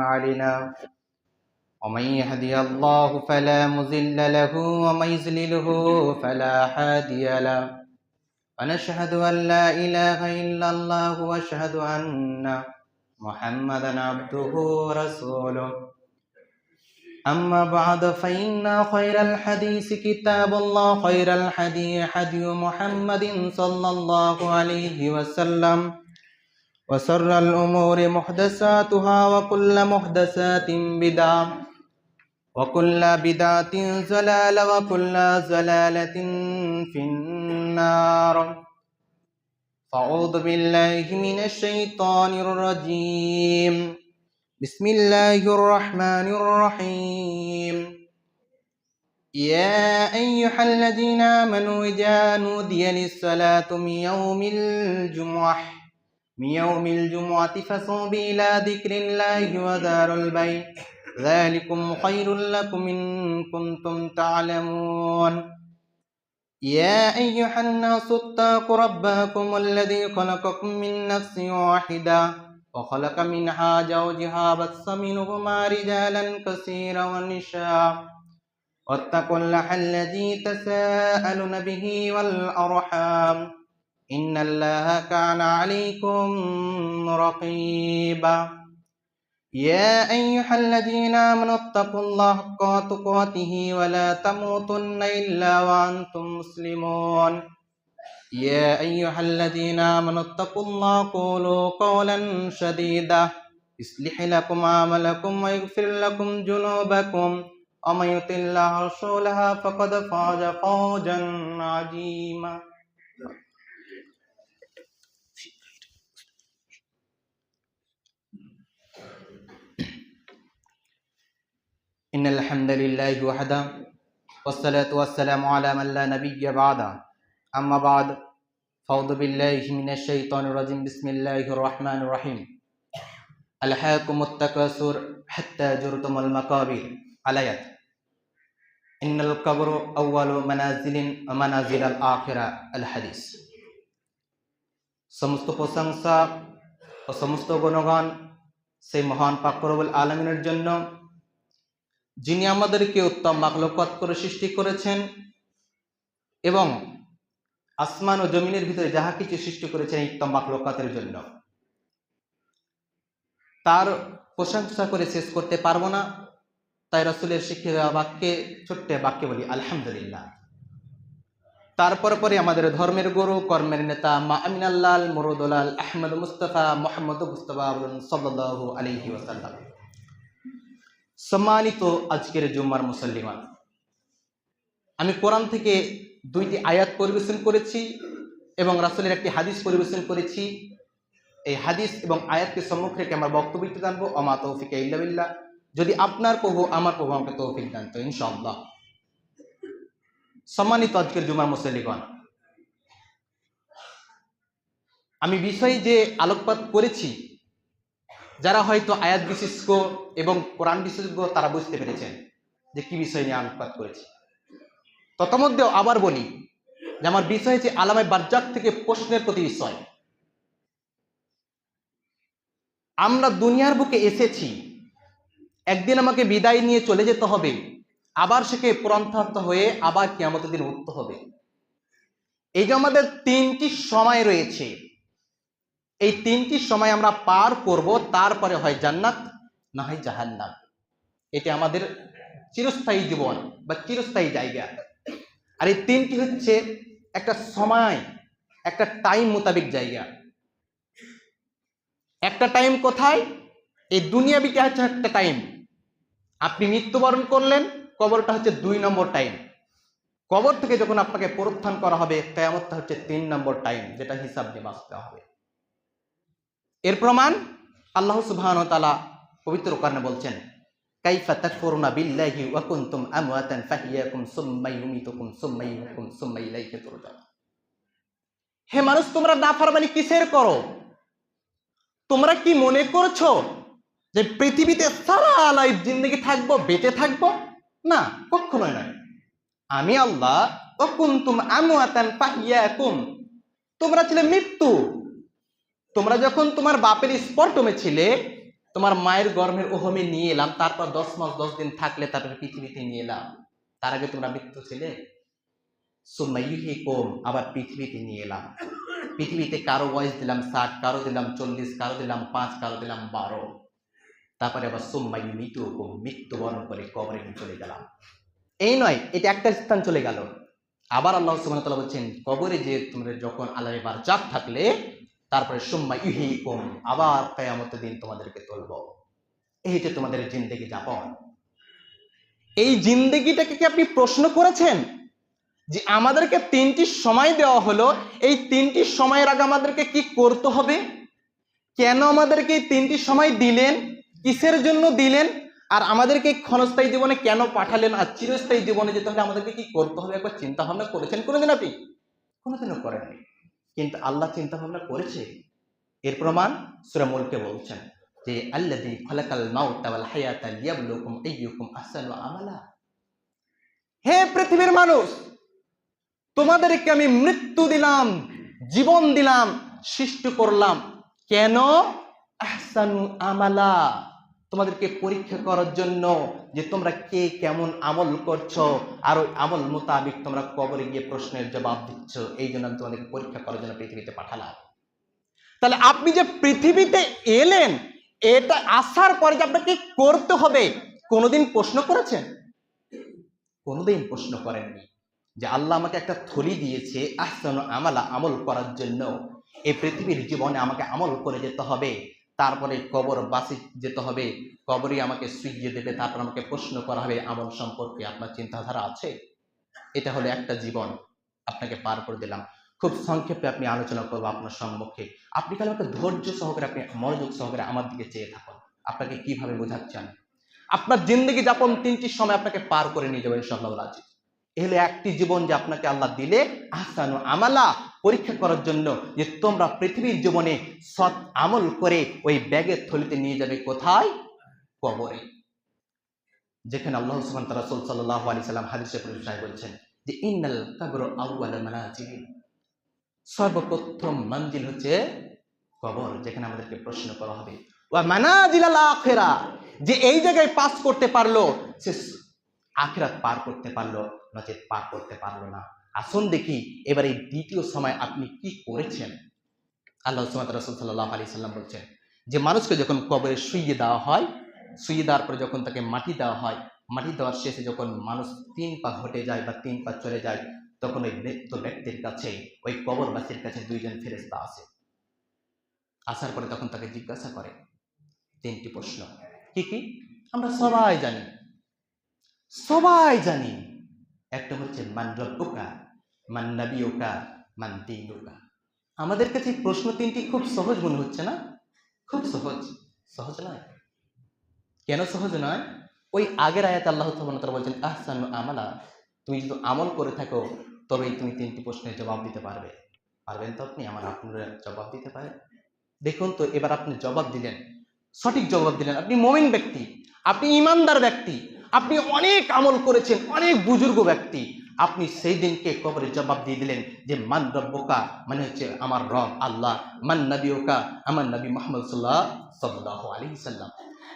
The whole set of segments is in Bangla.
علينا. ومن يهدي الله فلا مضل له ومن يضلله فلا هادي له. ونشهد أن لا إله إلا الله وأشهد أن محمدا عبده ورسوله. أما بعد فإن خير الحديث كتاب الله خير الحديث حديث محمد صلى الله عليه وسلم. وسر الأمور محدثاتها وكل محدثات بدعة وكل بدعة زلالة وكل زلالة في النار. أعوذ بالله من الشيطان الرجيم. بسم الله الرحمن الرحيم. يا أيها الذين آمنوا إذا نودي للصلاة من يوم الجمعة من يوم الجمعة فصوب إلى ذكر الله وذار البيت ذلكم خير لكم إن كنتم تعلمون. يا أيها الناس اتقوا ربكم الذي خلقكم من نفس واحدة وخلق منها زوجها بث منهما رجالا كثيرا ونساء. واتقوا الله الذي تساءلون به والأرحام. إن الله كان عليكم رقيبا يا أيها الذين آمنوا اتقوا الله حق تقاته ولا تموتن إلا وأنتم مسلمون يا أيها الذين آمنوا اتقوا الله قولوا قولا سديدا يصلح لكم أعمالكم ويغفر لكم ذنوبكم ومن يطع الله ورسوله فقد فاز فوزا عظيما إن الحمد لله وحده والصلاة والسلام على من لا نبي بعده أما بعد فأعوذ بالله من الشيطان الرجيم بسم الله الرحمن الرحيم ألهاكم التكاثر حتى زرتم المقابر الآيات إن القبر أول منازل ومنازل الآخرة الحديث সমস্ত প্রশংসা ও সমস্ত গুণগান সেই মহান পাকরবুল আলমিনের জন্য যিনি আমাদেরকে উত্তম মাকলকত করে সৃষ্টি করেছেন এবং আসমান ও জমিনের ভিতরে যাহা কিছু সৃষ্টি করেছেন উত্তম মাকলকাতের জন্য। তার প্রশংসা করে শেষ করতে পারব না, তাই রসুলের শিক্ষিত বাক্যে, ছোট্ট বাক্যে বলি, আলহামদুলিল্লাহ। তারপর পরে আমাদের ধর্মের গুরু, কর্মের নেতা, মা আমিনাল্লাল মুরুদুলাল আহমদ মুস্তফা, মোহাম্মদ মুস্তফা সাল্লাহ আলহি ওসাল্লাম সম্মানিত আজকের জুম্মার মুসল্লিমান, আমি কোরআন থেকে দুইটি আয়াত পরিবেশন করেছি এবং রাসুলের একটি হাদিস পরিবেশন করেছি। এই হাদিস এবং আয়াতকে সম্মুখ রেখে আমার বক্তব্য জানব। অমা তৌফিক ইল্লাবিল্লাহ যদি আপনার প্রভু, আমার প্রভু আমাকে তৌফিক দেন তো ইনশাআল্লাহ। সম্মানিত আজকের জুমার মুসল্লিগণ, আমি বিষয়ে যে আলোকপাত করেছি যারা হয়তো আয়াত বিশেষজ্ঞ এবং কোরআন বিশেষজ্ঞ, তারা বুঝতে পেরেছেন যে কি বিষয় নিয়ে আলোকপাত করেছি। ততমধ্যেও আবার বলি যে আমার বিষয় হচ্ছে আলামায় বার্জাক থেকে প্রশ্নের প্রতি বিষয় আমরা দুনিয়ার বুকে এসেছি, একদিন আমাকে বিদায় নিয়ে চলে যেতে হবে, আবার সেকে পুরন্থান্ত হয়ে আবার কিয়ামতের দিন উঠতে হবে। এই যে আমাদের তিনটি সময় রয়েছে এই তিনটি সময় আমরা পার করব, তারপরে হয় জান্নাত, না হয় জাহান্নাম। এটি আমাদের চিরস্থায়ী জীবন বা চিরস্থায়ী জায়গা। আর এই তিনটি হচ্ছে একটা সময়, একটা টাইম মোতাবেক জায়গা। একটা টাইম কোথায়? এই দুনিয়া বিকে হচ্ছে একটা টাইম আপনি মৃত্যুবরণ করলেন, কবরটা হচ্ছে দুই নম্বর টাইম কবর থেকে যখন আপনাকে প্রত্থান করা হবে, কেয়ামতটা হচ্ছে তিন নম্বর টাইম যেটা হিসাব দিয়ে বাঁচতে হবে। এর প্রমাণ আল্লাহ সুবহান তালা পবিত্র কারণে বলছেন হে মানুষ, তোমরা নাফরমানি কিসের করো? তোমরা কি মনে করছ যে পৃথিবীতে সারা লাইফ জিন্দগি থাকব, বেঁচে থাকব? না কখনোই নয়। আমি আল্লাহ ও কুনতুম আমওয়াতান ফাহিয়াকুম। তোমরা ছিলে মৃত্যু। তোমরা যখন তোমার বাপের স্পর্টমে ছিলে, তোমার মায়ের গর্ভের ওহমে নিয়ে এলাম, তারপর দশ মাস, দশ দিন থাকলে তারপরে পৃথিবীতে নিয়ে এলাম। তার আগে তোমরা মৃত্যু ছিলে? সুমাইহি কোম আবার পৃথিবীতে নিয়ে এলাম। পৃথিবীতে কারও বয়স দিলাম ষাট, কারও দিলাম চল্লিশ, কারও দিলাম পাঁচ, কারও দিলাম বারো। তারপরে আবার সুম্মাই মৃত্যু কোম মৃত্যুবরণ করে কবরে চলে গেলাম। এই নয়, এটা একটা স্থান চলে গেল। আবার আল্লাহ ওয়া বলছেন, কবরে যে তোমরা যখন আল্লাহ এবার জাত থাকলে তারপরে, সুম্মা ইহি কোম আবার কেয়ামতের দিন তোমাদেরকে তুলব। এই যে তোমাদের জিন্দেগি যাপন। এই জিন্দেগিটাকে কি আপনি প্রশ্ন করেছেন? যে আমাদেরকে তিনটি সময় দেওয়া হলো, এই তিনটি সময়ের আগে আমাদেরকে কি করতে হবে? কেন আমাদেরকে এই তিনটি সময় দিলেন? কিসের জন্য দিলেন? আর আমাদেরকে ক্ষণস্থায়ী জীবনে কেন পাঠালেন? আর চিরস্থায়ী জীবনে যেতে হলে আমাদেরকে কি করতে হবে? একবার চিন্তা ভাবনা করেছেন? কোনোদিন আপনি? কোনোদিনও করেননি। কিন্তু আল্লাহ চিন্তা ভাবনা করেছে। এর প্রমাণ সূরা মুলকে বলছেন যে, আল্লাযী খালাকাল মাউতা ওয়াল হায়াতা লিয়াবলুকুম আইয়ুকুম আহসানু আমালা। হে পৃথিবীর মানুষ, তোমাদেরকে আমি মৃত্যু দিলাম, জীবন দিলাম, সৃষ্টি করলাম। কেন? আহসানু আমালা। তোমাদেরকে পরীক্ষা করার জন্য যে তোমরা কে কেমন আমল করছ আর ওই আমল মোতাবিক তোমরা কবরে গিয়ে প্রশ্নের জবাব দিচ্ছ, এই জন্য আমি তোমাদেরকে পরীক্ষা করার জন্য পৃথিবীতে পাঠালাম। তাহলে আপনি যে পৃথিবীতে এলেন, এটা আসার পরে যে আপনাকে করতে হবে, কোনোদিন প্রশ্ন করেছেন? কোনোদিন প্রশ্ন করেননি। যে আল্লাহ আমাকে একটা থলি দিয়েছে, আহসান আমালা আমল করার জন্য। এই পৃথিবীর জীবনে আমাকে আমল করে যেতে হবে। তারপরে কবর বাসি যেতে হবে, কবরই আমাকে শুইয়ে দেবে, তারপর আমাকে প্রশ্ন করা হবে আমল সম্পর্কে আপনার চিন্তাধারা আছে? এটা হলো একটা জীবন, আপনাকে পার করে দিলাম। খুব সংক্ষেপে আপনি আলোচনা করব আপনার সম্মুখে। আপনি খালি আমাকে ধৈর্য সহকারে, আপনি মনোযোগ সহকারে আমার দিকে চেয়ে থাকুন। আপনাকে কীভাবে বোঝাচ্ছেন আপনার জিন্দগি যাপন তিনটি সময় আপনাকে পার করে নিয়ে যাবেন ইনশাআল্লাহ রাজি। এ হলো একটি জীবন যে আপনাকে আল্লাহ দিলে, আহসানু আমালা পরীক্ষা করার জন্য যে তোমরা পৃথিবীর জীবনে সৎ আমল করে ওই ব্যাগের থলিতে নিয়ে যাবে কোথায়? কবরে। যেখানে আল্লাহ সুবহান তাআলা রাসূল সাল্লাল্লাহু আলাইহি সাল্লাম হাদিসে পরিষ্কার বলছেন যে, ইন্নাল কাবর আউয়াল মানাজিল সর্বপ্রথম মঞ্জিল হচ্ছে কবর, যেখানে আমাদেরকে প্রশ্ন করা হবে, ওয়া মানাজিল আল আখিরা? যে এই জায়গায় পাস করতে পারল, সে আখেরাত পার করতে পারল, নচেত পার করতে পারল না। আসুন দেখি এবার এই দ্বিতীয় সময় আপনি কি করেছেন? আল্লাহ সুমাত রসুল সাল্লাহ আলি সাল্লাম বলছেন যে মানুষকে যখন কবরে শুইয়ে দেওয়া হয়, শুইয়ে দেওয়ার পরে যখন তাকে মাটি দেওয়া হয়, মাটি দেওয়ার শেষে যখন মানুষ তিন পা ঘটে যায় বা তিন পা চলে যায়, তখন ওই মৃত্যু ব্যক্তির কাছে, ওই কবরবাসীর কাছে দুইজন ফেরেস্তা আসে। আসার পরে তখন তাকে জিজ্ঞাসা করে, তিনটি প্রশ্ন। কি কি? আমরা সবাই জানি। সবাই জানি। একটা হচ্ছে, মান রব্বুকা? মান নাবিউকা মান দিনুকা। আমাদের কাছে প্রশ্ন তিনটি খুব সহজ মনে হচ্ছে না? খুব সহজ। সহজ নয়। কেন সহজ নয়? ওই আগের আয়াত আল্লাহ তাআলা বলছেন, আহসানু আমালা, তুমি যদি আমল করে থাকো, তবেই তুমি তিনটি প্রশ্নের জবাব দিতে পারবে। পারবেন তো আপনি? আমার আপনারা জবাব দিতে পারেন দেখুন তো, এবার আপনি জবাব দিলেন। সঠিক জবাব দিলেন। আপনি মমিন ব্যক্তি, আপনি ইমানদার ব্যক্তি, আপনি অনেক আমল করেছেন, অনেক বুজুর্গ ব্যক্তি। আপনি সেই দিনকে কবরে জবাব দিয়ে দিলেন যে, মান রব্বকা মানে হচ্ছে আমার রব, আল্লাহ। মান নবী নবীকা আমার নবী মোহাম্মদ সাল্লাহ সাল্লাহ আলী সাল্লাম।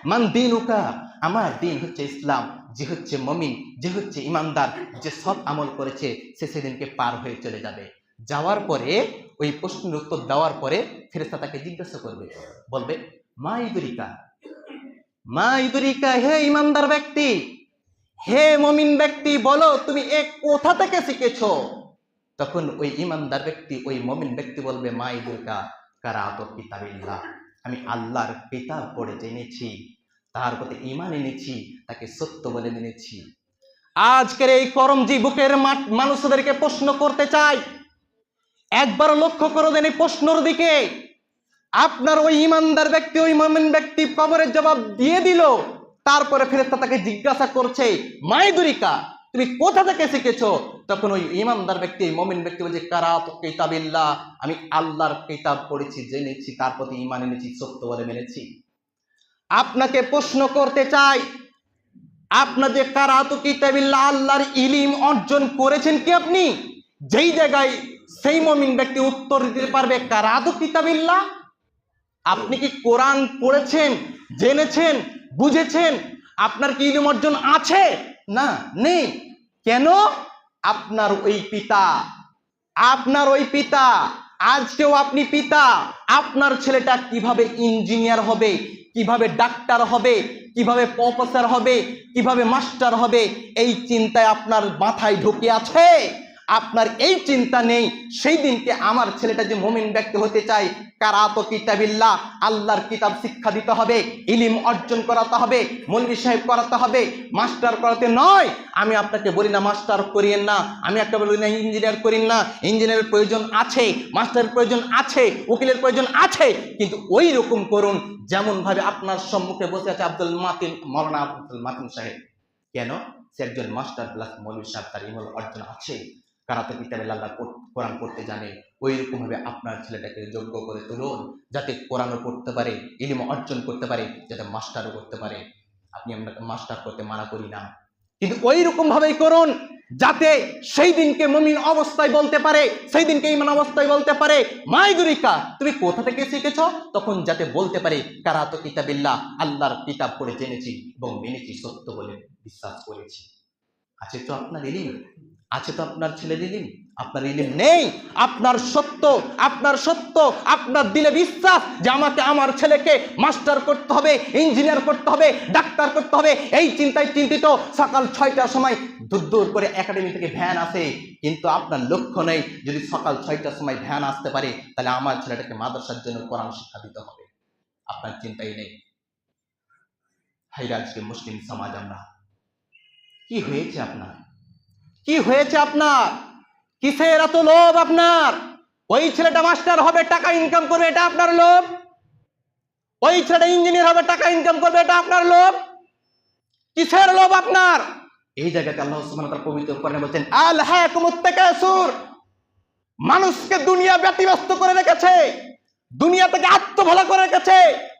মান দিনুকা আমার দিন হচ্ছে ইসলাম। যে হচ্ছে মমিন, যে হচ্ছে ইমানদার, যে সব আমল করেছে, সে সেদিনকে পার হয়ে চলে যাবে। যাওয়ার পরে, ওই প্রশ্নের উত্তর দেওয়ার পরে ফেরেস্তা তাকে জিজ্ঞাসা করবে। বলবে, মা ইদুরিকা মা ইদুরিকা হে ইমানদার ব্যক্তি হে মমিন ব্যক্তি, বলো তুমি এ কোথা থেকে শিখেছ? তখন ওই ইমানদার ব্যক্তি, ওই মমিন ব্যক্তি বলবে মা ইদুরিকা কারাত কিতাবিল্লাহ। আমি আল্লাহর পিতা পড়ে জেনেছি তার প্রতি ইমান এনেছি, তাকে সত্য বলে মেনেছি। আজকের এই করমজি বুকের মাঠ- মানুষদেরকে প্রশ্ন করতে চাই। একবার লক্ষ্য করে দেন এই প্রশ্নর দিকে। আপনার ওই ইমানদার ব্যক্তি, ওই মমিন ব্যক্তি কবরের জবাব দিয়ে দিল। তারপরে ফেরেস্তা তাকে জিজ্ঞাসা করছে মাইদুরিকা তুমি কোথা থেকে শিখেছো? তখন ওই ইমানদার ব্যক্তি, মমিন ব্যক্তি বলছে, কারাত কিতাবিল্লাহ, আমি আল্লাহর কেতাব পড়েছি, জেনেছি, তার প্রতি ইমান এনেছি সত্য বলে মেনেছি। আপনাকে প্রশ্ন করতে চাই আপনাদের কারাত কিতাবিল্লাহ আল্লাহর ইলিম অর্জন করেছেন কি আপনি? যেই জায়গায় সেই মমিন ব্যক্তি উত্তর দিতে পারবে, কারাত কিতাবিল্লাহ? আপনি কি কোরআন পড়েছেন, জেনেছেন বুঝেছেন? আপনার কি ইলম অর্জন আছে? না, নেই। কেন? আপনার ওই পিতা। আপনার ওই পিতা। আজকেও আপনি পিতা। আপনার ছেলেটা কীভাবে ইঞ্জিনিয়ার হবে? কীভাবে ডাক্তার হবে? কীভাবে প্রফেসর হবে? কীভাবে মাস্টার হবে? এই চিন্তায় আপনার মাথায় ঢুকে আছে? আপনার এই চিন্তা নেই, সেই দিনকে আমার ছেলেটা যে মমিন ব্যক্তি হতে চায়, কারাত কিতাবিল্লাহ, আল্লাহর কিতাব শিক্ষা দিতে হবে, ইলিম অর্জন করাতে হবে মন্দির সাহেব করাতে হবে, মাস্টার করাতে নয়। আমি আপনাকে বলি না মাস্টার করিয়েন না, আমি একটা বলি না ইঞ্জিনিয়ার করিন না, ইঞ্জিনিয়ারের প্রয়োজন আছে, মাস্টারের প্রয়োজন আছে, উকিলের প্রয়োজন আছে, কিন্তু ওই রকম করুন, যেমনভাবে আপনার সম্মুখে বসে আছে আব্দুল মাতিন, মৌলানা আব্দুল মাতিন সাহেব। কেন? সে একজন মাস্টার প্লাস মৌলভী সাহেব, তার ইমল অর্জন আছে। কারাতে কিতাবে আল্লাহ কোরআন পড়তে জানে। ওই রকম ভাবে আপনার ছেলেটাকে যোগ্য করে তুলুন, যাতে কোরআনও পড়তে পারে ইলিম অর্জন করতে পারে, যাতে মাস্টারও করতে পারে। আপনি আপনাকে মাস্টার করতে মানা করি না। কিন্তু ওই রকম ভাবেই করুন, যাতে সেই দিনকে মমিন অবস্থায় বলতে পারে, সেই দিনকে ইমান অবস্থায় বলতে পারে। মাইদুরিকা তুমি কোথা থেকে শিখেছ? তখন যাতে বলতে পারে, কারা তো কিতাবিল্লাহ, আল্লাহর কিতাব পড়ে জেনেছি এবং মেনেছি সত্য বলে বিশ্বাস করেছি। আছে তো আপনার ইলিম? আছে তো আপনার ছেলের ইলিম আপনার ইলিম নেই, আপনার সত্য আপনার সত্য, আপনার দিলে বিশ্বাস যে আমাকে আমার ছেলেকে মাস্টার করতে হবে ইঞ্জিনিয়ার করতে হবে ডাক্তার করতে হবে। এই চিন্তায় চিন্তিত সকাল ছয়টার সময় দূর দূর করে একাডেমি থেকে ভ্যান আসে। কিন্তু আপনার লক্ষ্য নেই, যদি সকাল ছয়টার সময় ভ্যান আসতে পারে, তাহলে আমার ছেলেটাকে মাদ্রাসার জন্য কোরআন শিক্ষা দিতে হবে। আপনার চিন্তাই নেই। হাইরাজকে মুসলিম সমাজ আমরা কি হয়েছে আপনার? কি হয়েছে আপনার? কিসের এত লোভ আপনার? ওই ছেলেটা মাস্টার হবে, টাকা ইনকাম করবে, এটা আপনার লোভ? ওই ছেলেটা ইঞ্জিনিয়ার হবে, টাকা ইনকাম করবে, এটা আপনার লোভ? কিসের লোভ আপনার? এই জায়গাতে আল্লাহ সুবহানাহু ওয়া তাআলা পবিত্র কোরআনে বলছেন, আল হাকুমুত তাকাসুর। মানুষকে দুনিয়া ব্যতিব্যস্ত করে রেখেছে, দুনিয়া থেকে আত্মভালা করে রেখেছে,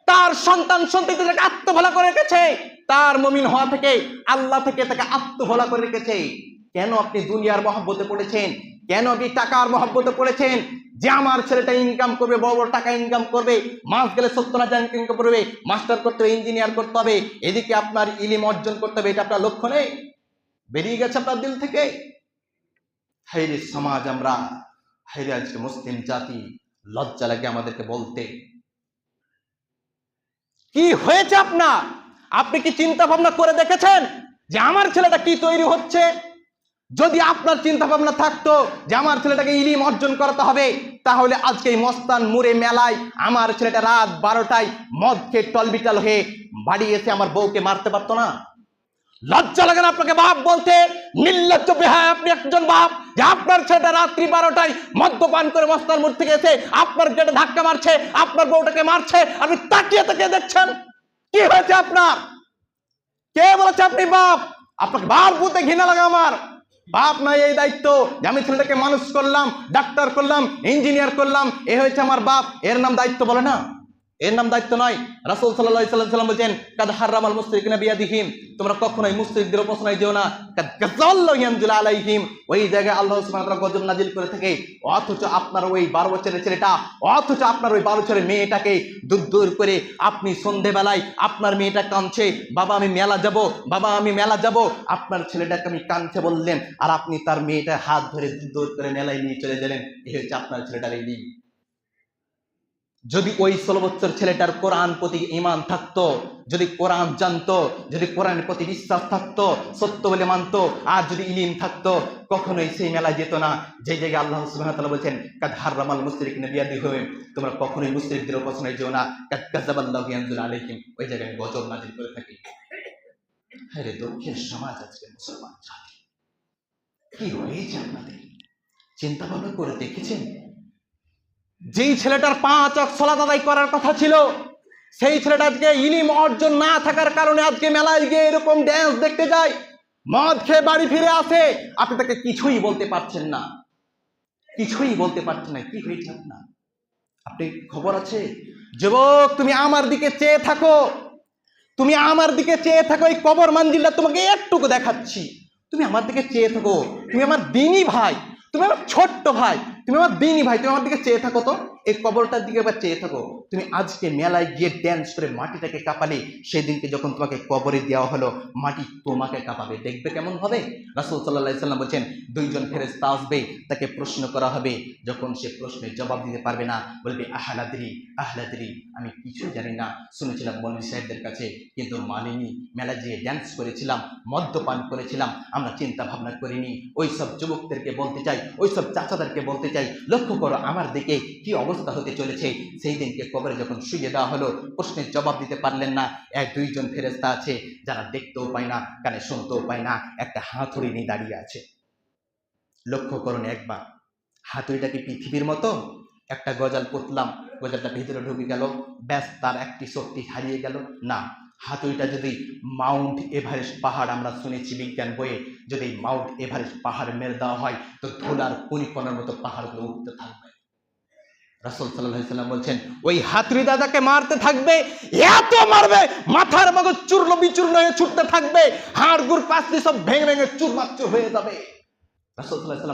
তার সন্তান সন্ততি থেকে আত্মভালা করে রেখেছে, তার মমিন হওয়া থেকে, আল্লাহ থেকে তাকে আত্মভোলা করে রেখেছে। কেন আপনি দুনিয়ার মহব্বতে পড়েছেন? কেন আপনি টাকার মহব্বতে পড়েছেন? যে আমার ছেলেটা ইনকাম করবে, বড় বড় টাকা ইনকাম করবে, মাস গেলে সত্তর হাজার ইনকাম করবে মাস্টার করতে হবে ইঞ্জিনিয়ার করতে হবে, এদিকে আপনার ইলিম অর্জন করতে হবে, এটা আপনার লক্ষ্য নেই? বেরিয়ে গেছে আপনার দিল থেকে? হাইরে সমাজ আমরা হাইরে আজকে মুসলিম জাতি, লজ্জা লাগে আমাদেরকে বলতে। কি হয়েছে আপনার? আপনি কি চিন্তা ভাবনা করে দেখেছেন যে আমার ছেলেটা কি তৈরি হচ্ছে? যদি আপনার চিন্তা ভাবনা থাকতো যে আমার ছেলেটাকে ইলিম অর্জন করাতে হবে, তাহলে আজকে এই মস্তান মুড়ে মেলায় আমার ছেলেটা রাত বারোটায় মদ খেয়ে টলবিটাল হয়ে বাড়ি এসে আমার বউকে মারতে পারতো না। লজ্জা লাগে না আপনাকে বাপ বলতে? নির্লজ্জ বেহায় আপনি একজন বাপ। যে আপনার ছেলেটা রাত্রি বারোটায় মদ্যপান করে মস্তার মুড় থেকে এসে আপনার গেটে ধাক্কা মারছে, আপনার বউটাকে মারছে, আপনি তাকিয়ে তাকিয়ে দেখছেন? কি হয়েছে আপনার? কে বলেছে আপনি বাপ? আপনাকে বাপ বুতে ঘৃণা লাগে আমার। বাপ নয় এই দায়িত্ব। যে আমি ছেলেটাকে মানুষ করলাম, ডাক্তার করলাম ইঞ্জিনিয়ার করলাম, এ হয়েছে আমার বাপ, এর নাম দায়িত্ব বলে না? এর নাম দায়িত্ব নয়। রাসুল সাল্লাহ সাল্লাম বলছেন, কাদ হারামাল মুস্তিক না বিয়াদিহিম। তোমরা কখনোই মুস্তিকদের উপাসনায় যেও না। কাদ গাজাল্লাহু আলাইহিম। ওই জায়গায় আল্লাহ সুবহানাহু গজব নাজিল করে থাকে। অথচ আপনার ওই বারো বছরের ছেলেটা, অথচ আপনার ওই বারো বছরের মেয়েটাকে দূর দূর করে আপনি সন্ধেবেলায় আপনার মেয়েটা কাঁদছে, বাবা, আমি মেলা যাব, বাবা, আমি মেলা যাব। আপনার ছেলেটাকে আমি কাঁদছে বললেন, আর আপনি তার মেয়েটার হাত ধরে দূর দূর করে মেলায় নিয়ে চলে গেলেন। এই হচ্ছে আপনার ছেলেটার এই যদি ওই ষোলো বছর ছেলেটার কোরআন প্রতি ইমান থাকতো, যদি কোরআন জানতো, যদি কোরআনের প্রতি বিশ্বাস থাকতো, সত্য বলে মানতো, আর যদি ইলিম থাকতো, কখনোই সেই মেলায় যেত না। যে জায়গায় আল্লাহ তাআলা বলছেন, কাদ হারামাল মুশরিক নবিয়াদি হয়ে তোমরা কখনোই মুশরিকদের উপাসনায় যেও না। কাদ কাযাবাল্লাহু ইয়ানজুল ওই জায়গায় আমি গজব নাজিল করে থাকি। আরে দক্ষিণ সমাজ আজকে মুসলমান জাতি। কি হয়েছে আপনাদের? চিন্তা ভাবনা করে দেখেছেন? যেই ছেলেটার পাঁচ অক সলাত করার কথা ছিল, সেই ছেলেটা আজকে ইলিম অর্জন না থাকার কারণে আজকে মেলায় গিয়ে এরকম ড্যান্স দেখতে যায়, মদ খেয়ে বাড়ি ফিরে আসে। আপনি তাকে কিছুই বলতে পারছেন না। কিছুই বলতে পারছেন না, কি হয়েছে আপনার? আপনি খবর আছে? যুবক, তুমি আমার দিকে চেয়ে থাকো। তুমি আমার দিকে চেয়ে থাকো, এই কবর মান্দিলটা তোমাকে একটুকু দেখাচ্ছি। তুমি আমার দিকে চেয়ে থাকো। তুমি আমার দিনই ভাই, তুমি আমার ছোট্ট ভাই। তুমি আমার দিনই ভাই, তুমি আমার দিকে চেয়ে থাকো তো। এই কবরটার দিকে একবার চেয়ে থাকো। তুমি আজকে মেলায় গিয়ে ড্যান্স করে মাটিটাকে কাঁপালে, সেদিনকে যখন তোমাকে কবরে দেওয়া হলো, মাটি তোমাকে কাঁপাবে। দেখবে কেমন হবে? রাসুল সাল্লাহ সাল্লাম বলছেন, দুইজন ফেরেস্তা আসবে, তাকে প্রশ্ন করা হবে। যখন সে প্রশ্নের জবাব দিতে পারবে না, বলবে, আহলাদিরি আহলাদিরি, আমি কিছু জানি না। শুনেছিলাম মৌলী সাহেবদের কাছে, কিন্তু মানিনি মেলা যেয়ে ড্যান্স করেছিলাম, মদ্যপান করেছিলাম, আমরা চিন্তা ভাবনা করিনি। ওই সব যুবকদেরকে বলতে চাই, ওই সব চাচাদেরকে বলতে চাই লক্ষ্য করো আমার দিকে কি অবস্থা হতে চলেছে। সেই দিনকে কবরে যখন শুয়ে দেওয়া হলো, প্রশ্নের জবাব দিতে পারলেন না। এক, দুইজন ফেরেস্তা আছে, যারা দেখতেও পায় না, কানে শুনতেও পায় না। একটা হাতুড়ি নিয়ে দাঁড়িয়ে আছে। লক্ষ্য করুন একবার। হাতুড়িটা কি পৃথিবীর মতো? একটা গজাল পুতলাম, গজালটা ভিতরে ঢুকে গেল। ব্যাস, তার একটি শক্তি হারিয়ে গেল। না হাতুড়িটা যদি মাউন্ট এভারেস্ট পাহাড় আমরা শুনেছি বিজ্ঞান বইয়ে, যদি মাউন্ট এভারেস্ট পাহাড় মেরে দেওয়া হয়, তো ধুলার পরিপনের মতো পাহাড়গুলো উঠতে থাকবে। সাল্লাম বলছেন, ওই দাদাকে মারতে থাকবে, এত মারবে, মাথার মগজ চূর্ণ বিচূর্ণ হয়ে ছুটতে থাকবে, হাড় গুড় পাশে সব ভেঙে ভেঙে চুরমাচুর হয়ে যাবে।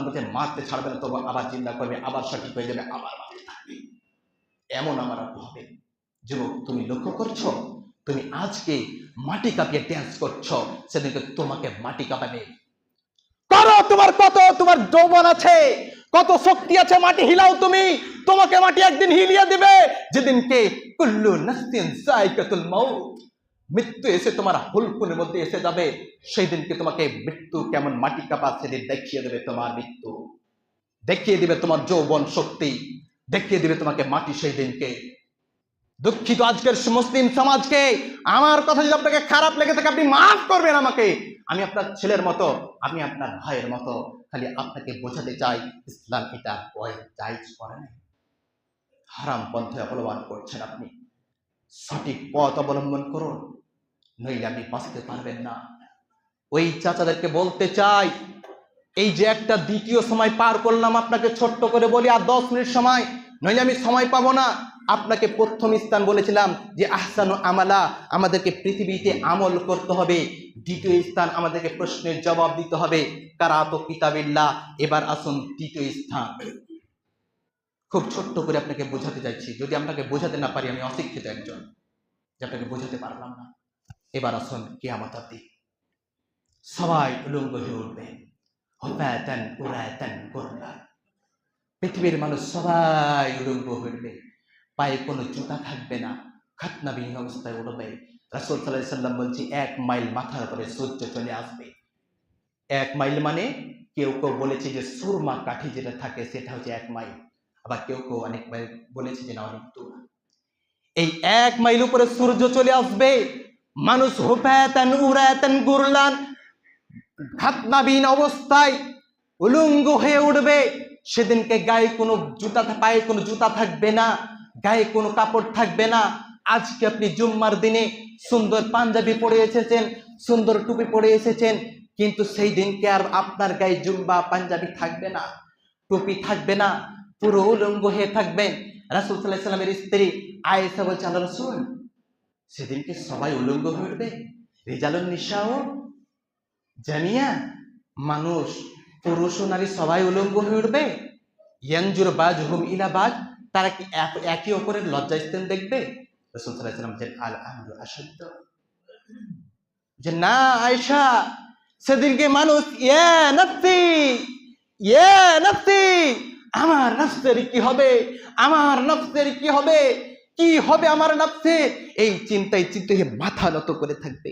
বলছেন, মারতে ছাড়বে না, তবু আবার চিন্তা করবে, আবার সঠিক হয়ে যাবে, আবার মারতে থাকবে। এমন আমার হবে। যুবক, তুমি লক্ষ্য করছ? তুমি আজকে মাটি কাঁপিয়ে ড্যান্স করছ, সেদিনকে তোমাকে মাটি কাঁপাবে। করো, তোমার কত, তোমার যৌবন আছে, কত শক্তি আছে মাটি, হিলাও তুমি। তোমাকে মাটি একদিন হিলিয়ে দিবে, যেদিনকে কুল্লু নাস্তিন জায়কাতুল মাউত, মৃত্যু এসে তোমার হুলকুনের মধ্যে এসে যাবে। সেই দিনকে তোমাকে মৃত্যু কেমন মাটি কাপা, সেদিন দেখিয়ে দেবে তোমার মৃত্যু। দেখিয়ে দিবে তোমার যৌবন শক্তি। দেখিয়ে দিবে তোমাকে মাটি সেই দিনকে দুঃখিত আজকের মুসলিম সমাজকে। আমার কথা যদি আপনাকে খারাপ লেগে থাকে, আপনি মাফ করবেন আমাকে। আমি আপনার ছেলের মতো, আমি আপনার ভাইয়ের মতো। খালি আপনাকে বোঝাতে চাই, ইসলাম এটা জায়জ করে হারাম পন্থে অবলম্বন করছেন আপনি। সঠিক পথ অবলম্বন করুন, নইলে আপনি বাঁচতে পারবেন না। ওই চাচাদেরকে বলতে চাই, এই যে একটা দ্বিতীয় সময় পার করলাম আপনাকে ছোট্ট করে বলি, আর দশ মিনিট সময় নইলে আমি সময় পাবো না। আপনাকে প্রথম স্থান বলেছিলাম যে আহসানু আমালা, আমাদেরকে পৃথিবীতে আমল করতে হবে। দ্বিতীয় স্থান আমাদেরকে প্রশ্নের জবাব দিতে হবে। কারাত কিতাবিল্লাহ। এবার আসুন দ্বিতীয় স্থান। খুব ছোট্ট করে আপনাকে বোঝাতে চাইছি। যদি আপনাকে বোঝাতে না পারি, আমি অশিক্ষিত একজন যে আপনাকে বোঝাতে পারলাম না। এবার আসুন কে আমাদের দিক সবাই উলঙ্গ হয়ে উঠবে হতায়তান উড়ায়তান করলা পৃথিবীর মানুষ সবাই উলঙ্গ হইবে পায়ে কোনো জুতা থাকবে না। খাতনাবিহীন অবস্থায় উঠবে। রাসুল সাল্লাহ সাল্লাম বলছি, এক মাইল মাথার উপরে সূর্য চলে আসবে। এক মাইল মানে কেউ কেউ বলেছে যে সুরমা কাঠি যেটা থাকে সেটা হচ্ছে এক মাইল। আবার কেউ কেউ অনেক মাইল বলেছে যে না, অনেক দূর। এই এক মাইল উপরে সূর্য চলে আসবে। মানুষ হুপায়াতান উড়ায়াতান গুরলান, খাতনাবিহীন অবস্থায় উলঙ্গ হয়ে উঠবে। সেদিনকে গায়ে কোনো জুতা পায়ে কোনো জুতা থাকবে না, গায়ে কোনো কাপড় থাকবে না। আজকে আপনি জুম্মার দিনে সুন্দর পাঞ্জাবি পরে এসেছেন, সুন্দর টুপি পরে এসেছেন, কিন্তু সেই দিনকে আর আপনার গায়ে জুম্বা, পাঞ্জাবি থাকবে না, টুপি থাকবে না, পুরো উলঙ্গ হয়ে থাকবেন। রাসুল সাল্লাহ সাল্লামের স্ত্রী আয়েসা বলছে আল্লাহ সেদিনকে সবাই উলঙ্গ হয়ে উঠবে। রেজালুন নিশাও জানিয়া মানুষ পুরুষ ও নারী সবাই উলঙ্গ হয়ে উঠবে। ইয়ানজুর বাজ হুম ইলা বাজ, তারা কি এক- অপরের লজ্জাস্থান দেখবে? রসুল যে আল আমরু আসাদ্দ যে, না আয়সা সেদিনকে মানুষ ইয়ে নফসি ইয়ে নফসি, আমার নফসের কি হবে? আমার নফসের কি হবে? কি হবে আমার নফসে? এই চিন্তায় চিন্তে মাথা নত করে থাকবে।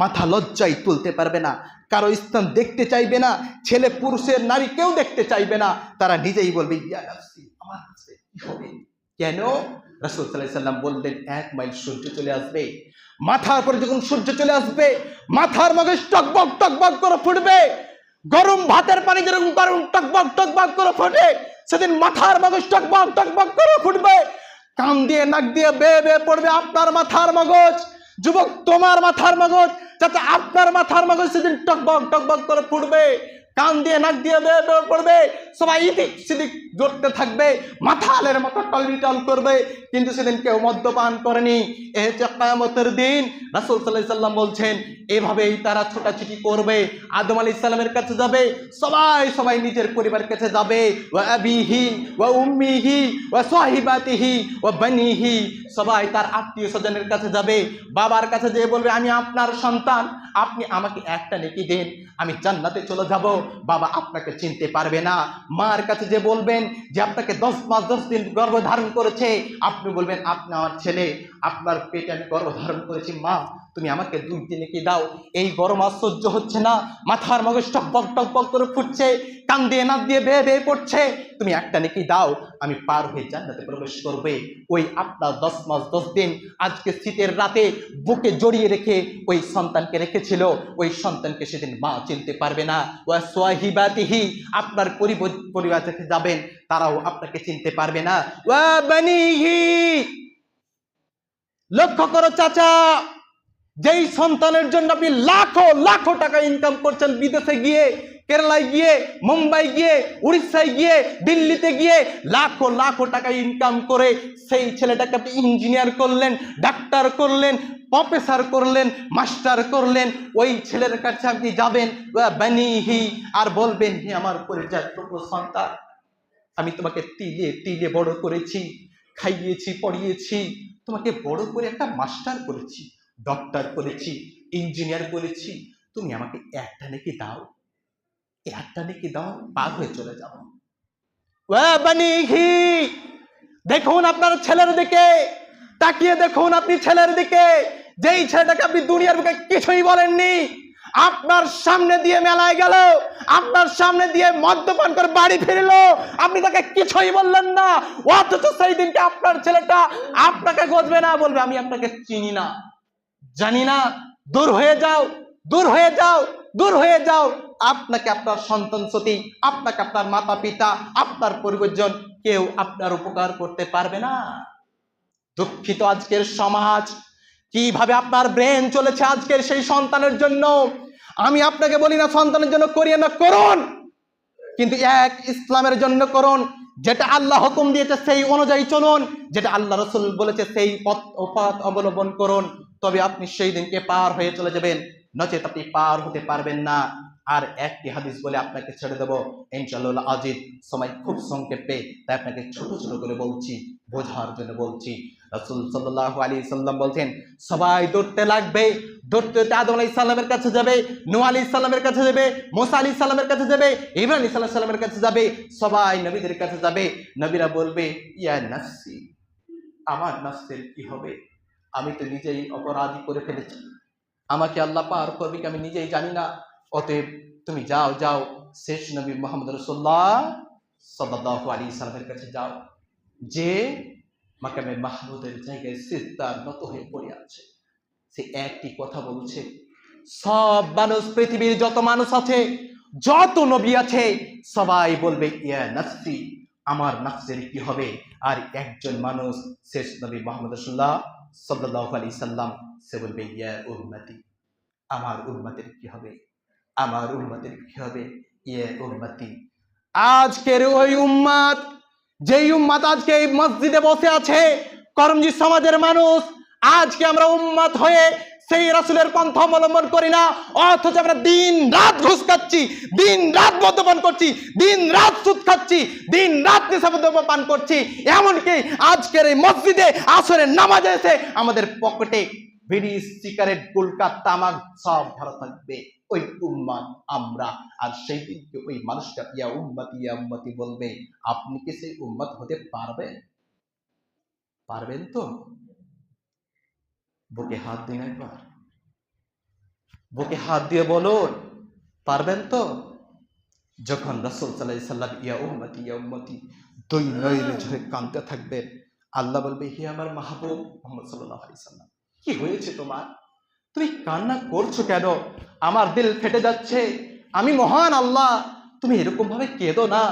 মাথা লজ্জায় তুলতে পারবে না, কারও স্থান দেখতে চাইবে না, ছেলে পুরুষের নারী কেউ দেখতে চাইবে না, তারা নিজেই বলবে, ইয়া আমার নফসে, কি হবে? কেন? রাসূল সাল্লাম বললেন, এক মাইল সূর্য চলে আসবে, মাথার পরে যখন সূর্য চলে আসবে, মাথার মগজ টকবক টকবক করে ফুটবে, গরম ভাতের পানি যেরকম গরম, টকবক টকবক করে ফোটে, সেদিন মাথার মগজ টকবক টকবক করে ফুটবে কান দিয়ে, নাক দিয়ে বেয়ে বেয়ে পড়বে আপনার মাথার মগজ। যুবক, তোমার মাথার মগজ, যাতে আপনার মাথার মগজ সেদিন টকবক টকবক করে ফুটবে। কান দিয়ে, নাক দিয়ে বের পড়বে সবাই ইদিক সিদিক জড়তে থাকবে, মাথালের মতো টলবিটল করবে। কিন্তু সেদিন কেউ মদ্যপান করেনি। এ হচ্ছে কায়ামতের দিন। রাসুল সাল্লাহ সাল্লাম বলছেন, এভাবেই তারা ছোটাছুটি করবে। আদম আলী ইসলামের কাছে যাবে। সবাই সবাই নিজের পরিবারের কাছে যাবে। ও আবিহি ও উম্মিহি ও সাহিবাতিহি ও বানিহি। সবাই তার আত্মীয় স্বজনের কাছে যাবে। বাবার কাছে যেয়ে বলবে, আমি আপনার সন্তান। আপনি আমাকে একটা নেকি দেন, আমি জান্নাতে চলে যাব। বাবা আপনাকে চিনতে পারবে না। মার কাছে যে বলবেন যে আপনাকে দশ মাস, দশ দিন গর্ভধারণ করেছে, আপনি বলবেন, আপনি আমার ছেলে, আপনার পেটে আমি গর্ভধারণ করেছি, মা তুমি আমাকে দুই দিনে কি দাও? এই গরম সহ্য হচ্ছে না। মাথার মগজ টকবক টকবক করে ফুটছে, কান দিয়ে নাক দিয়ে বেয়ে বেয়ে পড়ছে। তুমি একটা নাকি দাও, আমি পার হয়ে জান্নাতে প্রবেশ করবে। ওই আপনার দশ মাস, দশ দিন আজকে শীতের রাতে বুকে জড়িয়ে রেখে ওই সন্তানকে রেখেছিল। ওই সন্তানকে সেদিন মা চিনতে পারবে না। ও সোয়াহিবাতিহি, আপনার পরিব- পরিবার থেকে যাবেন, তারাও আপনাকে চিনতে পারবে না। ওয়া বানিহি, লক্ষ্য করো চাচা। যেই সন্তানের জন্য আপনি লাখো লাখো টাকা ইনকাম করছেন, বিদেশে গিয়ে, কেরালায় গিয়ে, মুম্বাই গিয়ে, উড়িষ্যায় গিয়ে, দিল্লিতে গিয়ে লাখো লাখো টাকা ইনকাম করে সেই ছেলেটাকে আপনি ইঞ্জিনিয়ার করলেন ডাক্তার করলেন প্রফেসর করলেন মাস্টার করলেন, ওই ছেলের কাছে আপনি যাবেন বানিহি আর বলবেন, হি আমার পরিচয় সন্তান, আমি তোমাকে তিলে তিলে বড় করেছি, খাইয়েছি, পড়িয়েছি, তোমাকে বড় করে একটা মাস্টার করেছি। ডক্টর বলেছি ইঞ্জিনিয়ার বলেছি, তুমি আমাকে একটা নাকি দাও। একটা নাকি দাও, পার হয়ে চলে যাও। দেখুন আপনার ছেলের দিকে, তাকিয়ে দেখুন আপনি ছেলের দিকে। যেই ছেলেটাকে আপনি দুনিয়ার বুকে কিছুই বলেননি, আপনার সামনে দিয়ে মেলায় গেল, আপনার সামনে দিয়ে মদ্যপান করে বাড়ি ফিরলো। আপনি তাকে কিছুই বললেন না, অথচ সেই দিনকে আপনার ছেলেটা আপনাকে গজবে না বলবে, আমি আপনাকে চিনি না। জানি না, দূর হয়ে যাও, দূর হয়ে যাও, দূর হয়ে যাও। আপনাকে আপনার সন্তান সতী, আপনাকে আপনার মাতা পিতা আপনার পরিবর্জন কেউ আপনার উপকার করতে পারবে না। দুঃখিত আজকের সমাজ। কীভাবে আপনার ব্রেন চলেছে আজকের সেই সন্তানের জন্য? আমি আপনাকে বলি না সন্তানের জন্য করিয়ে না, করুন। কিন্তু এক ইসলামের জন্য করুন, যেটা আল্লাহ হুকুম দিয়েছে সেই অনুযায়ী চলুন, যেটা আল্লাহ রসুল বলেছে সেই পথ অবলম্বন করুন। তবে আপনি সেই দিনকে পার হয়ে চলে যাবেন। নচেত আপনি পার হতে পারবেন না। আর একটি হাদিস বলে আপনাকে ছেড়ে দেবো। ইনশাল্লাহ আজিদ সময় খুব সংক্ষেপে, তাই আপনাকে ছোট ছোট করে বলছি, বোঝার জন্য বলছি। রসুল সাল্লাহ আলী সাল্লাম বলছেন, সবাই দৌড়তে লাগবে। দৌড়তে দৌড়তে আদম আলী সাল্লামের কাছে যাবে নু আলী সাল্লামের কাছে যাবে, মোসা আলী সাল্লামের কাছে যাবে ইমরান আলী সাল্লাহ সাল্লামের কাছে যাবে, সবাই নবীদের কাছে যাবে। নবীরা বলবে, ইয়া নাসি আমার নাসের কি হবে? আমি তো নিজেই অপরাধী করে ফেলেছি। আমাকে আল্লাহ পার করবে কি আমি নিজেই জানি না? অতএব তুমি যাও যাও। শেষ নবী মোহাম্মদ রসোল্লাহ সাল্লাহ আলী সালামের কাছে যাও। যে মাকামে মাহমুদের জায়গায় সিদ্ধার নত হয়ে পড়ে আছে। সে একটি কথা বলছে, সব মানুষ, পৃথিবীর যত মানুষ আছে, যত নবী আছে, সবাই বলবে, ইয়া নাফসি, আমার নাফসের কি হবে? আর একজন মানুষ শেষ নবী মোহাম্মদ রসুল্লাহ সাল্লাহ আলী সাল্লাম, সে বলবে, ইয়া উন্মতি আমার উন্মতির কি হবে? আমার উন্মতির কি হবে? ইয়ে উন্মতি আজকের ওই উম্মাদ, যেই উম্মাদ আজকে এই মসজিদে বসে আছে করমজি সমাজের মানুষ, আজকে আমরা উম্মাদ হয়ে সেই রাসুলের পন্থা অবলম্বন করি না। অথচ আমরা দিন রাত ঘুষ খাচ্ছি, দিন রাত মদ্যপান করছি, দিন রাত সুদ খাচ্ছি, দিন রাত নেশা পান করছি। এমনকি আজকের এই মসজিদে আসরের নামাজে এসে আমাদের পকেটে বিড়ি সিগারেট, গুলকা, তামাক সব ভরা থাকবে। ওই উম্মাদ আমরা। আর সেই দিনকে ওই মানুষটা ইয়া উম্মতি, ইয়া বলবে, আপনি কি সেই উম্মত হতে পারবেন? পারবেন তো? বুকে হাত দিন একবার। বুকে হাত দিয়ে বলুন, পারবেন তো? যখন রসুল সাল্লাহ সাল্লাম ইয়া উম্মতি ইয়া উম্মতি, দুই নইলে ঝরে কাঁদতে থাকবেন। আল্লাহ বলবে, হে আমার মাহবুব মোহাম্মদ সাল্লাহ সাল্লাম, কি হয়েছে তোমার? তুমি কান্না করছ কেন? আমার দিল ফেটে যাচ্ছে। আমি মহান আল্লাহ। তুমি এরকম ভাবে কেঁদো না।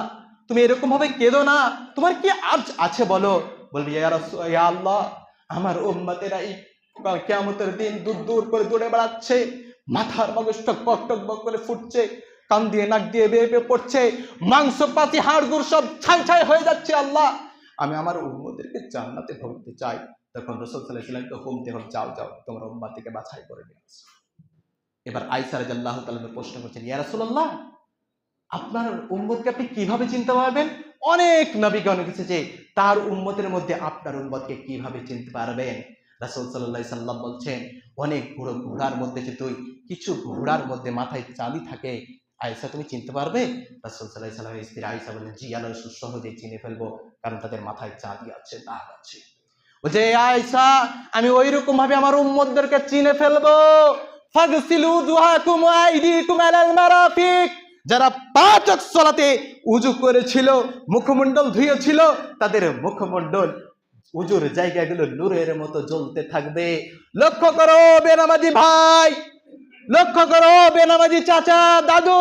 তুমি এরকম ভাবে কেঁদো না। তোমার কি আজ আছে বলো? বলবি আল্লাহ, আমার উম্মতেরা এই কেমতের দিন দূর দূর করে দৌড়ে বেড়াচ্ছে, মাথার মগজ টক বক টক বক করে ফুটছে, কান দিয়ে, নাক দিয়ে বেয়ে বেয়ে পড়ছে, মাংস, পাতি, হাড়, গুড় সব ছাই ছাই হয়ে যাচ্ছে আল্লাহ। আমি আমার উম্মদেরকে জান্নাতে ভরতে চাই। তখন রসুল সাল্লাহ তো হুম দেখুন যাও যাও, তোমার উম্মাতিকে বাছাই করে নিয়ে আসো। এবার আইসা রাজ আল্লাহ তালন প্রশ্ন করছেন, ইয়া রাসূলুল্লাহ, আপনার উম্মতকে আপনি কীভাবে চিনতে পারবেন? অনেক নবীগণ এসেছে তার উম্মতের মধ্যে আপনার উম্মতকে কীভাবে চিনতে পারবেন? রাসূল আলাইহি সাল্লাম বলছেন, অনেক ঘোড়ো ঘোড়ার মধ্যে যে তুই, কিছু ঘোড়ার মধ্যে মাথায় চাবি থাকে, আয়েশা তুমি চিনতে পারবে? রাসূল আলাইহি সাল্লামের স্ত্রী আয়েশা বলেন জি, আল্লাহ রাসূল সহজেই চিনে ফেলব, কারণ তাদের মাথায় চাবি আছে, দাগ আছে। বলছে, "এ আয়েশা, আমি ওই রকম ভাবে আমার উম্মতদেরকে চিনে ফেলব। যারা পাঁচ সালাতে উজু করেছিল, মুখমণ্ডল ধুয়েছিল, তাদের মুখমণ্ডল উজুর জায়গাগুলো নূরের মতো জ্বলতে থাকবে। লক্ষ্য করো বেনামাজি ভাই, লক্ষ্য করো বেনামাজি চাচা, দাদু,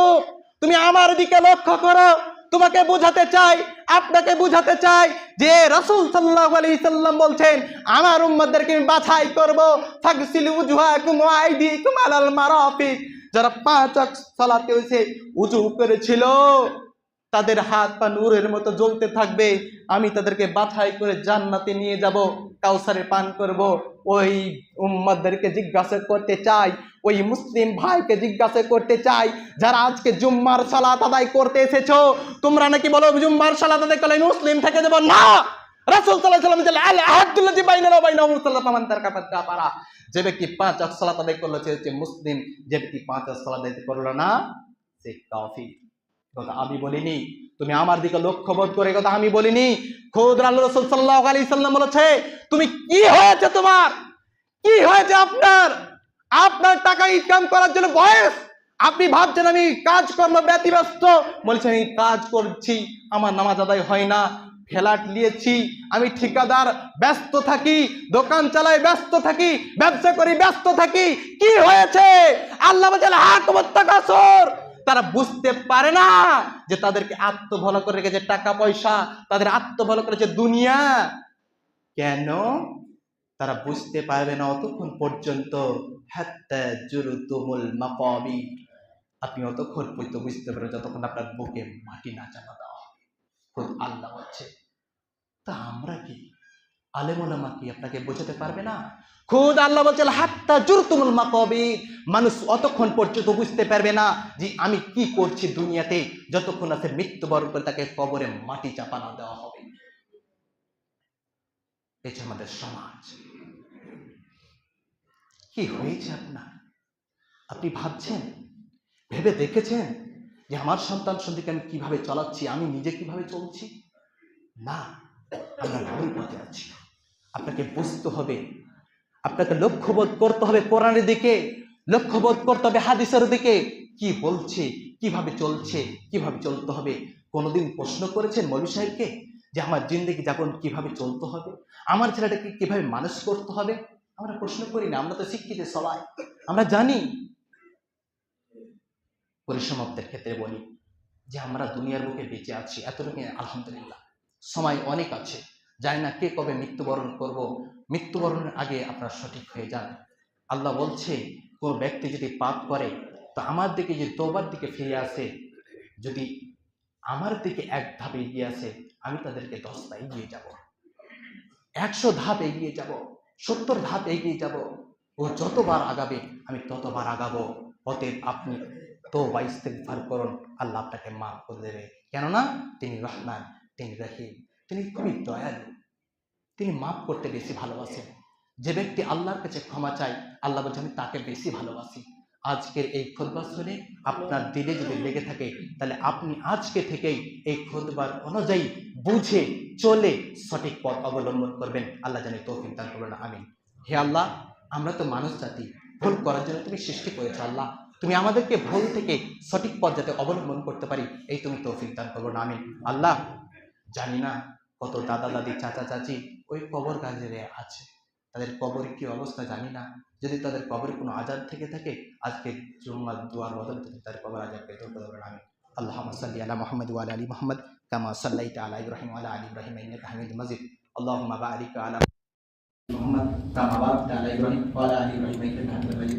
তুমি আমার দিকে লক্ষ্য করো। তোমাকে বোঝাতে চাই, আপনাকে বোঝাতে চাই যে রসুল সাল্লাহ আলী সাল্লাম বলছেন, আমার উম্মতদেরকে আমি বাছাই করব। ফাগসিলু উজুহাকুম ওয়া আইদিকুম আলাল মারাফিক। যারা পাঁচ সালাতে হয়েছে উজু করেছিল। তাদের হাত পা নূরের মতো জ্বলতে থাকবে, আমি তাদেরকে বাছাই করে জান্নাতে নিয়ে যাব, কাউসারে পান করব। ওই উম্মাদেরকে জিজ্ঞাসা করতে চাই, ওই মুসলিম ভাইকে জিজ্ঞাসা করতে চাই, যারা আজকে জুম্মার সালাত আদায় করতে এসেছ, তোমরা নাকি বলো জুম্মার সালাত আদায় করলে মুসলিম থেকে যাব? না! রাসূল কাফাত কাফারা যে ব্যক্তি পাঁচ সালাত আদায় করল, সে হচ্ছে মুসলিম। যে ব্যক্তি পাঁচ সালাত আদায় করল না, সে কাফির। কথা আমি বলিনি। তুমি আমার দিকে লক্ষ্য বোধ করে কথা আমি বলিনি। খোদ আল্লাহ রসুল সাল্লাহ আলী সাল্লাম বলেছে, তুমি কি হয়েছে তোমার? কি হয়েছে আপনার? আপনার টাকা ইনকাম করার জন্য বয়স? আপনি ভাবছেন আমি কাজকর্ম ব্যতিব্যস্ত? বলছেন আমি কাজ করছি, আমার নামাজ আদায় হয় না, ফ্ল্যাট নিয়েছি, আমি ঠিকাদার, ব্যস্ত থাকি, দোকান চালাই, ব্যস্ত থাকি, ব্যবসা করি, ব্যস্ত থাকি। কি হয়েছে? আল্লাহ বলছেন হাকমত্তাকাসর তারা বুঝতে পারে না যে তাদেরকে আত্মভলা করে রেখেছে টাকা, পয়সা, তাদের আত্মভলা করেছে দুনিয়া। কেন? তারা বুঝতে পারবে না অতক্ষণ পর্যন্ত। মাকাবি। আপনি অতক্ষণ পর্যন্ত বুঝতে পারবেন যতক্ষণ আপনার বুকে মাটি না চাপা দেওয়া হবে। খোদ আল্লাহ হচ্ছে তা আমরা কি? আলেমোলামা কি আপনাকে বোঝাতে পারবে না? খুদ আল্লাহ বলছেন, হাত্তা জুরতুমুল মাকাবি মানুষ অতক্ষণ পর্যন্ত বুঝতে পারবে না যে আমি কি করছি দুনিয়াতে, যতক্ষণ আছে মৃত্যুবরণ করে তাকে কবরে মাটি চাপা না দেওয়া হবে। এটা আমাদের সমাজ। কি হয়েছে আপনার? আপনি ভাবছেন? ভেবে দেখেছেন? যে আমার সন্তান সন্ধিকে আমি কীভাবে চালাচ্ছি? আমি নিজে কীভাবে চলছি? না, আমরা ভুল পথে আছি। আপনাকে বুঝতে হবে আপনাকে লক্ষ্যবোধ করতে হবে কোরআনের দিকে, লক্ষ্যবোধ করতে হবে হাদিসের দিকে। কি বলছে, কীভাবে চলছে, কীভাবে চলতে হবে? কোনোদিন প্রশ্ন করেছেন মৌলী সাহেবকে যে আমার জিন্দগি যাপন কীভাবে চলতে হবে? আমার ছেলেটাকে কীভাবে মানুষ করতে হবে? আমরা প্রশ্ন করি না, আমরা তো শিক্ষিত সবাই। আমরা জানি। পরিসমাপ্তের ক্ষেত্রে বলি যে আমরা দুনিয়ার বুকে বেঁচে আছি। এতটুকু আলহামদুলিল্লাহ। সময় অনেক আছে। জানি না কে কবে মৃত্যুবরণ করব মৃত্যুবরণের আগে আপনারা সঠিক হয়ে যান। আল্লাহ বলছে, কোন ব্যক্তি যদি পাপ করে, তো আমার দিকে যে তোবার দিকে ফিরে আসে, যদি আমার দিকে এক ধাপ এগিয়ে আসে, আমি তাদেরকে দশটা এগিয়ে যাব। একশো ধাপ এগিয়ে যাব, সত্তর ধাপ এগিয়ে যাব, ও যতবার আগাবে, আমি ততবার আগাবো। অতএব আপনি তো বা ইস্তেকভার করুন, আল্লাহ আপনাকে মাফ করে দেবে। কেননা তিনি রহমান, তিনি রহিম, তিনি খুবই দয়ালু তিনি মাফ করতে বেশি ভালোবাসেন। যে ব্যক্তি আল্লাহর কাছে ক্ষমা চায়, আল্লাহ বলছে, আমি তাকে বেশি ভালোবাসি। আজকের এই খোদবা শুনে আপনার দিলে যদি লেগে থাকে, তাহলে আপনি আজকে থেকেই এই খোদবার অনুযায়ী বুঝে চলে সঠিক পথ অবলম্বন করবেন। আল্লাহ জানে তৌফিক দান করবেন আমিন। হে আল্লাহ, আমরা তো মানুষ জাতি। ভুল করার জন্য তুমি সৃষ্টি করেছ আল্লাহ। তুমি আমাদেরকে ভুল থেকে সঠিক পথ যাতে অবলম্বন করতে পারি, এই তুমি তৌফিক দান করব না আমিন। আল্লাহ, জানি না কত দাদা দাদি, চাচা চাচি ওই কবর কাজে আছে। তাদের কবর কি অবস্থা জানি না। যদি তাদের কবর কোনো আজাদ থেকে থাকে, আজকে জুম্মার দোয়ার বদল থেকে তাদের কবর আজাদ পেতে করবেন আমি আল্লাহ সাল্লি আলা মোহাম্মদ ওয়াল আলী মোহাম্মদ কামা সাল্লাই আলা ইব্রাহিম আলা আলী ইব্রাহিম হামিদ মজিদ। আল্লাহ বারিক আলা মোহাম্মদ কামা বাদ আলা ইব্রাহিম আলা আলী ইব্রাহিম